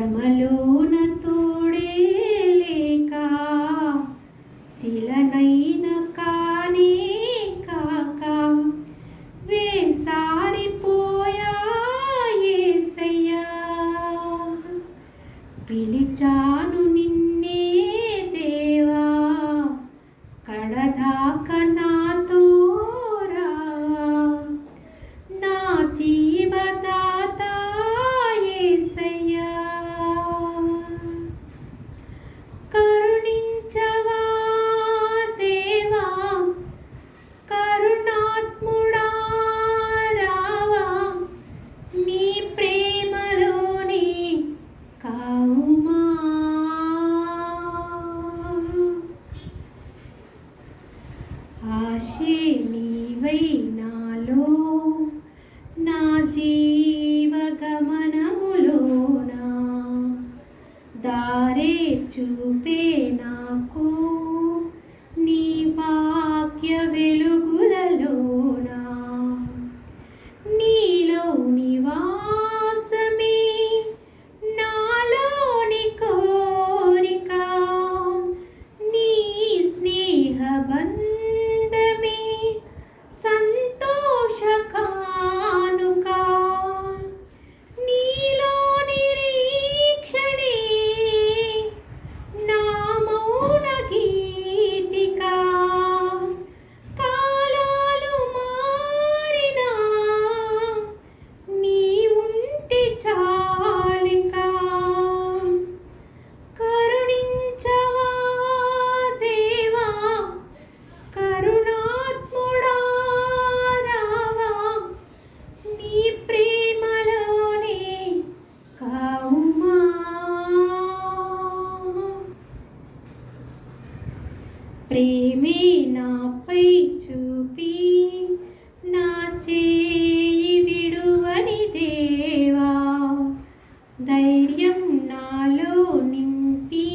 శ్రమలోన తోడేలేక శిలనైన కానే కాక వేసారిపోయాసయ్యా పిలిచాను నిన్నే నీవే నీవై నా జీవ దారే చూపే నాకు నీ వాక్య వెలుగులలోనా? నీలో నివాసమే నాలోని కోరిక నీ స్నేహబంధ ప్రేమే నాపై చూపి నా చేయి విడువని దేవా ధైర్యం నాలో నింపి.